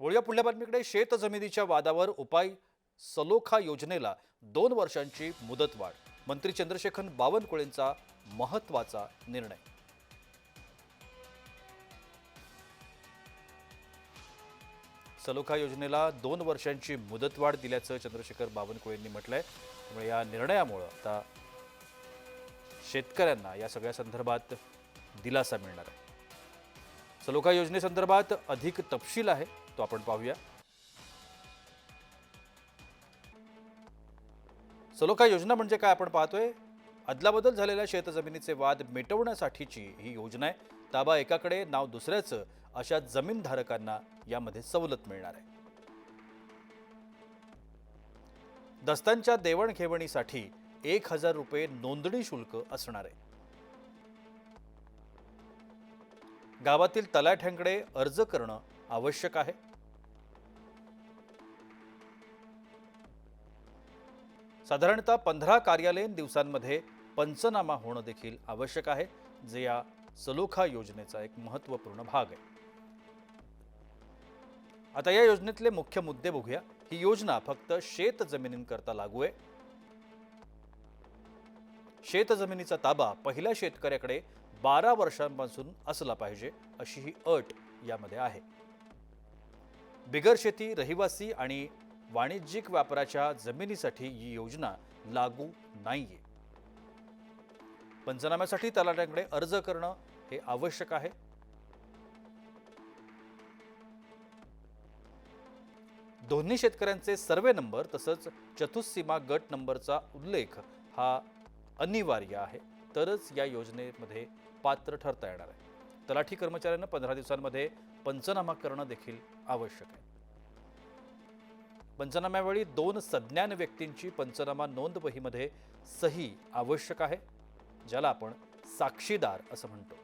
वळूया पुढल्या बातमीकडे. शेत जमिनीच्या वादावर उपाय सलोखा योजनेला दोन वर्षांची मुदतवाढ. मंत्री चंद्रशेखर बावनकुळेंचा महत्त्वाचा निर्णय. सलोखा योजनेला दोन वर्षांची मुदतवाढ दिल्याचं चंद्रशेखर बावनकुळेंनी म्हटलंय. त्यामुळे या निर्णयामुळं आता शेतकऱ्यांना या सगळ्या संदर्भात दिलासा मिळणार आहे. सलोखा योजनेसंदर्भात अधिक तपशील आहे तो आपण पाहूया. सलोखा योजना म्हणजे काय आपण पाहतोय? अदलाबदल झालेल्या शेतजमिनीचे वाद मिटवण्यासाठीची ही योजना आहे. ताबा एकाकडे नाव दुसऱ्याचं अशा जमीनधारकांना यामध्ये सवलत मिळणार आहे. दस्तांच्या देवणघेवणीसाठी एक हजार रुपये नोंदणी शुल्क असणार आहे. गावातील तलाठ्यांकडे अर्ज करणं आवश्यक आहे. साधारणतः पंधरा कार्यालयीन दिवसांमध्ये पंचनामा होणं देखील आवश्यक आहे जे या सलोखा योजनेचा एक महत्त्वपूर्ण भाग आहे. आता या योजनेतले मुख्य मुद्दे बघूया. ही योजना फक्त शेत जमिनींकरता लागू आहे. शेत जमिनीचा ताबा पहिल्या शेतकऱ्याकडे बारा वर्षांपासून असला पाहिजे अशी ही अट यामध्ये आहे. बिगर शेती रहिवासी आणि वाणिज्यिक व्यापाराच्या जमिनीसाठी ही योजना लागू नाहीये. पंचनाम्यासाठी तलाट्यांकडे अर्ज करणं हे आवश्यक आहे. दोन्ही शेतकऱ्यांचे सर्वे नंबर तसंच चतुस्सीमा गट नंबरचा उल्लेख हा अनिवार्य आहे. तरच या योजनेमध्ये पात्र ठरता येणार आहे. तलाठी कर्मचाऱ्यांना पंधरा दिवसांमध्ये पंचनामा करणं देखील आवश्यक आहे. पंचनाम्यावेळी दोन सज्ञान व्यक्तींची पंचनामा नोंदवहीमध्ये सही आवश्यक आहे ज्याला आपण साक्षीदार असं म्हणतो.